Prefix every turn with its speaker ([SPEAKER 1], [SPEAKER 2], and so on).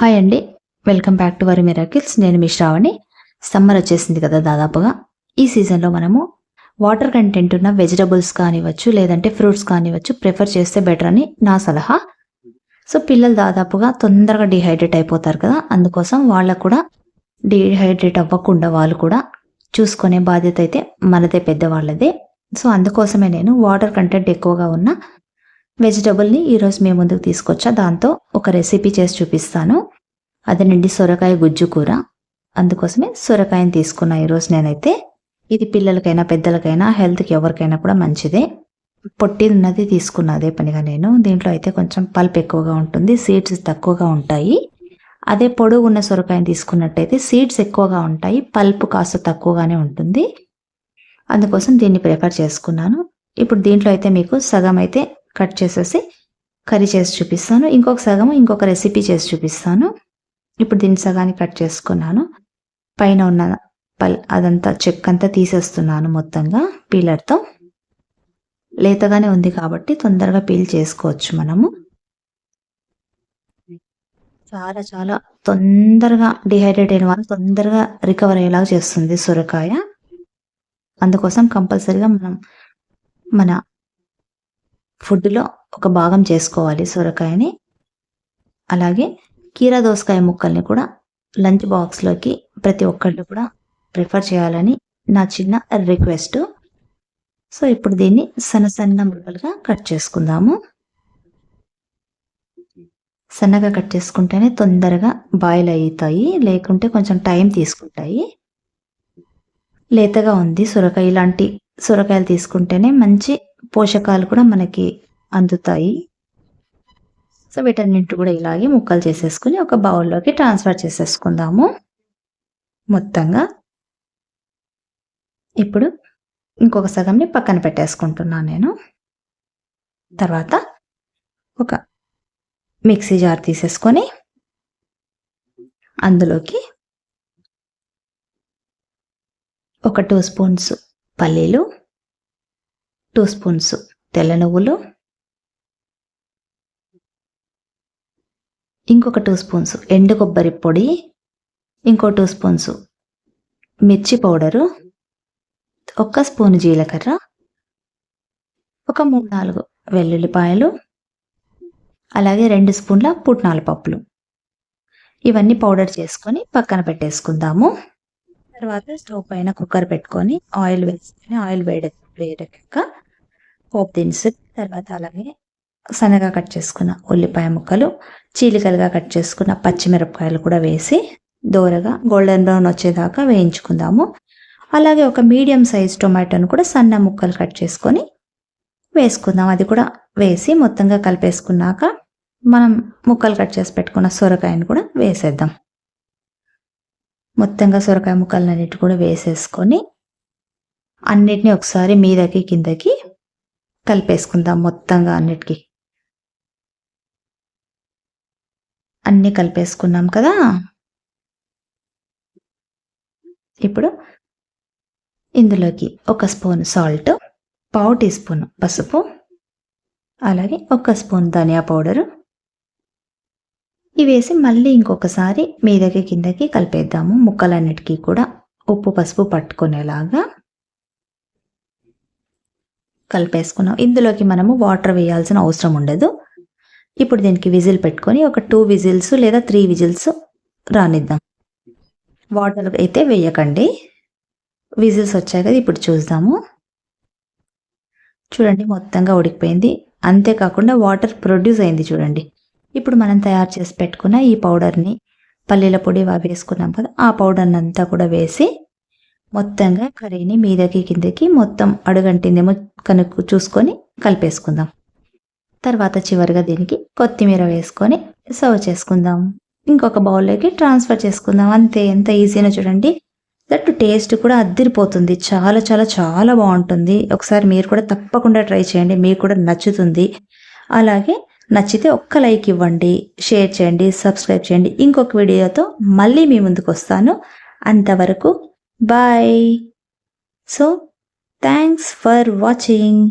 [SPEAKER 1] Hi అండి welcome back to వరి miracles నేను మీ శ్రావణి. సమ్మర్ వచ్చేసింది కదా దాదాపుగా. ఈ సీజన్లో మనము వాటర్ కంటెంట్ ఉన్న వెజిటబుల్స్ కానివ్వచ్చు లేదంటే ఫ్రూట్స్ కానివ్వచ్చు ప్రిఫర్ చేస్తే బెటర్ అని నా సలహా. సో పిల్లలు దాదాపుగా తొందరగా డిహైడ్రేట్ అయిపోతారు కదా. అందుకోసం వాళ్ళకు కూడా డిహైడ్రేట్ అవ్వకుండా వాళ్ళు కూడా చూసుకునే బాధ్యత అయితే మనదే పెద్దవాళ్ళదే. సో అందుకోసమే నేను వాటర్ కంటెంట్ ఎక్కువగా ఉన్న వెజిటబుల్ని ఈరోజు మేము ముందుకు తీసుకొచ్చా? దాంతో ఒక రెసిపీ చేసి చూపిస్తాను. అదేనండి సొరకాయ గుజ్జు కూర. అందుకోసమే సొరకాయని తీసుకున్నా ఈరోజు నేనైతే. ఇది పిల్లలకైనా పెద్దలకైనా హెల్త్కి ఎవరికైనా కూడా మంచిదే. పొట్టి ఉన్నది తీసుకున్న అదే పనిగా నేను. దీంట్లో అయితే కొంచెం పల్ప్ ఎక్కువగా ఉంటుంది సీడ్స్ తక్కువగా ఉంటాయి. అదే పొడుగు ఉన్న సొరకాయని తీసుకున్నట్టయితే సీడ్స్ ఎక్కువగా ఉంటాయి పల్ప్ కాస్త తక్కువగానే ఉంటుంది. అందుకోసం దీన్ని ప్రిఫర్ చేసుకున్నాను. ఇప్పుడు దీంట్లో అయితే మీకు సగం అయితే కట్ చేసేసి కర్రీ చేసి చూపిస్తాను. ఇంకొక సగం ఇంకొక రెసిపీ చేసి చూపిస్తాను. ఇప్పుడు దీని సగాన్ని కట్ చేసుకున్నాను. పైన ఉన్న పల్ అదంతా చెక్ అంతా తీసేస్తున్నాను మొత్తంగా పీలర్తో. లేతగానే ఉంది కాబట్టి తొందరగా పీల్ చేసుకోవచ్చు మనము. చాలా చాలా తొందరగా డిహైడ్రేట్ అయిన వాళ్ళు తొందరగా రికవర్ అయ్యేలాగా చేస్తుంది సొరకాయ. అందుకోసం కంపల్సరీగా మనం మన ఫుడ్లో ఒక భాగం చేసుకోవాలి సొరకాయని. అలాగే కీరా దోసకాయ ముక్కల్ని కూడా లంచ్ బాక్స్లోకి ప్రతి ఒక్కళ్ళు కూడా ప్రిఫర్ చేయాలని నా చిన్న రిక్వెస్ట్. సో ఇప్పుడు దీన్ని సన్న సన్న ముక్కలుగా కట్ చేసుకుందాము. సన్నగా కట్ చేసుకుంటేనే తొందరగా బాయిల్ అవుతాయి. లేకుంటే కొంచెం టైం తీసుకుంటాయి. లేతగా ఉంది సొరకాయ. ఇలాంటి సొరకాయలు తీసుకుంటేనే మంచి పోషకాలు కూడా మనకి అందుతాయి. సో వీటన్నింటి కూడా ఇలాగే ముక్కలు చేసేసుకుని ఒక బౌల్లోకి ట్రాన్స్ఫర్ చేసేసుకుందాము. మొత్తంగా ఇప్పుడు ఇంకొక సగంని పక్కన పెట్టేసుకుంటున్నాను నేను. తర్వాత ఒక మిక్సీ జార్ తీసేసుకొని అందులోకి ఒక టూ స్పూన్స్ పల్లీలు టూ స్పూన్స్ తెల్ల నువ్వులు ఇంకొక టూ స్పూన్స్ ఎండు కొబ్బరి పొడి ఇంకో టూ స్పూన్స్ మిర్చి పౌడరు ఒక స్పూన్ జీలకర్ర ఒక మూడు నాలుగు వెల్లుల్లిపాయలు అలాగే రెండు స్పూన్ల పుట్నాల పప్పులు. ఇవన్నీ పౌడర్ చేసుకొని పక్కన పెట్టేసుకుందాము. తర్వాత స్టవ్ పైన కుక్కర్ పెట్టుకొని ఆయిల్ వేసుకొని ఆయిల్ వేడి వేడక పోపు దినుసు తర్వాత అలాగే సన్నగా కట్ చేసుకున్న ఉల్లిపాయ ముక్కలు చీలికలుగా కట్ చేసుకున్న పచ్చిమిరపకాయలు కూడా వేసి దోరగా గోల్డెన్ బ్రౌన్ వచ్చేదాకా వేయించుకుందాము. అలాగే ఒక మీడియం సైజ్ టొమాటోను కూడా సన్న ముక్కలు కట్ చేసుకొని వేసుకుందాం. అది కూడా వేసి మొత్తంగా కలిపేసుకున్నాక మనం ముక్కలు కట్ చేసి పెట్టుకున్న సొరకాయను కూడా వేసేద్దాం. మొత్తంగా సొరకాయ ముక్కలన్నిటి కూడా వేసేసుకొని అన్నిటిని ఒకసారి మీదకి కిందకి కలిపేసుకుందాం మొత్తంగా అన్నిటికీ. అన్నీ కలిపేసుకున్నాం కదా? ఇప్పుడు ఇందులోకి ఒక స్పూన్ సాల్ట్ పావు టీ స్పూన్ పసుపు అలాగే ఒక స్పూన్ ధనియా పౌడరు ఇవి వేసి మళ్ళీ ఇంకొకసారి మీదకి కిందకి కలిపేద్దాము. ముక్కలన్నిటికీ కూడా ఉప్పు పసుపు పట్టుకునేలాగా కలిపేసుకున్నాం. ఇందులోకి మనము వాటర్ వేయాల్సిన అవసరం ఉండదు. ఇప్పుడు దీనికి విజిల్ పెట్టుకొని ఒక టూ విజిల్స్ లేదా త్రీ విజిల్స్ రానిద్దాం. వాటర్ అయితే వేయకండి. విజిల్స్ వచ్చాయి కదా ఇప్పుడు చూద్దాము. చూడండి మొత్తంగా ఉడికిపోయింది. అంతేకాకుండా వాటర్ ప్రొడ్యూస్ అయింది చూడండి. ఇప్పుడు మనం తయారు చేసి పెట్టుకున్న ఈ పౌడర్ని పల్లీల పొడి వేసుకున్నాం కదా ఆ పౌడర్ని అంతా కూడా వేసి మొత్తంగా కర్రీని మీదకి కిందకి మొత్తం అడుగంటిందేమో కనుక్కు చూసుకొని కలిపేసుకుందాం. తర్వాత చివరిగా దీనికి కొత్తిమీర వేసుకొని సర్వ్ చేసుకుందాం. ఇంకొక బౌల్లోకి ట్రాన్స్ఫర్ చేసుకుందాం. అంతే ఎంత ఈజీనో చూడండి. దట్టు టేస్ట్ కూడా అద్దరిపోతుంది. చాలా చాలా చాలా బాగుంటుంది. ఒకసారి మీరు కూడా తప్పకుండా ట్రై చేయండి. మీకు కూడా నచ్చుతుంది. అలాగే నచ్చితే ఒక్క లైక్ ఇవ్వండి షేర్ చేయండి సబ్స్క్రైబ్ చేయండి. ఇంకొక వీడియోతో మళ్ళీ మీ ముందుకు వస్తాను. అంతవరకు bye. So thanks for watching